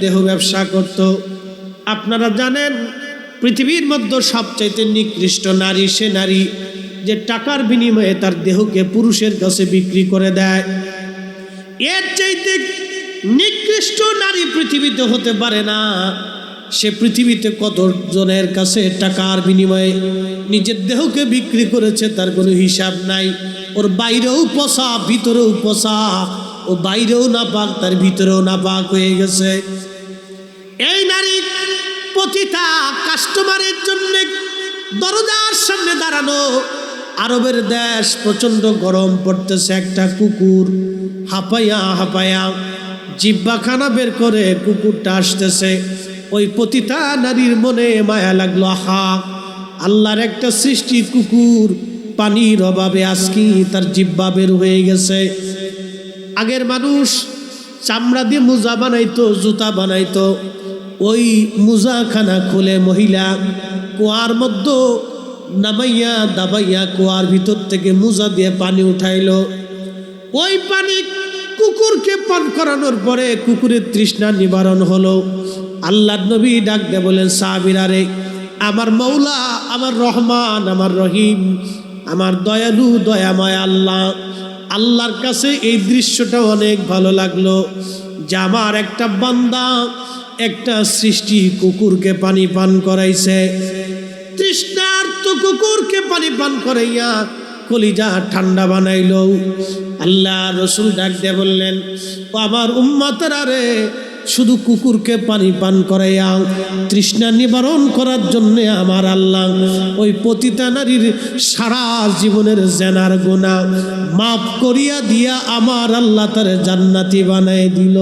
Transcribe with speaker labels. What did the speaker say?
Speaker 1: দেহ ব্যবসা করত। আপনারা জানেন, পৃথিবীর মধ্যে সবচাইতে নিকৃষ্ট নারী সে নারী যে টাকার বিনিময়ে তার দেহকে পুরুষের কাছে বিক্রি করে দেয়। এর চাইতে নিকৃষ্ট নারী পৃথিবীতে হতে পারে না। সে পৃথিবীতে কতজনের কাছে টাকার বিনিময়ে নিজের দেহকে বিক্রি করেছে তার কোনো হিসাব নাই। ওর বাইরেও পচা, ভিতরেও পচা। ও বাইরেও না পাক তার ভিতরেও না পাক হয়ে গেছে। এই নারী পতিতা কাস্টমারের জন্য দরজার সামনে দাঁড়ানো। আরবের দেশ প্রচণ্ড গরম পড়তেছে, একটা কুকুর হাঁপাইয়া হাঁপাইয়া জিব্বাখানা বের করে কুকুরটা আসতেছে। ওই পতিতা নারীর মনে মায়া লাগল, আহা, আল্লাহর একটা সৃষ্টি কুকুর পানির অভাবে আজকে তার জিব্বা বের হয়ে গেছে। আগের মানুষ চামড়া দিয়ে মোজা বানাইতো, জুতা বানাইতো। ওই মোজাখানা খুলে মহিলা কুয়ার মধ্যে নামাইয়া দাবাইয়া কুয়ার ভিতর থেকে মোজা দিয়ে পানি উঠাইলো। ওই পানি কুকুরকে পান করানোর পরে কুকুরের তৃষ্ণা নিবারণ হলো। আল্লাহ নবী ডাক দে বলেন সাবিরারে আমার মৌলা, আমার রহমান, আমার রহিম আমার দয়ালু, দয়াময় আল্লাহ। আল্লাহর কাছে এই দৃশ্যটা অনেক ভালো লাগল যে আমার একটা বান্দা একটা সৃষ্টি কুকুরকে পানি পান করাইছে। তৃষ্ণার্ত কুকুরকে পানি পান করাইয়া কলিজা ঠান্ডা বানাইল। আল্লাহ রসুল ডাক দিয়ে বললেন আমার উম্মাতেরা রে শুধু কুকুরকে পানি পান করাইয়া, তৃষ্ণা নিবারণ করার জন্য আমার আল্লাহ ওই পতিতা নারীর সারা জীবনের জেনার গোনা মাফ করিয়া দিয়া আমার আল্লাহ তার জান্নাতি বানাই দিল।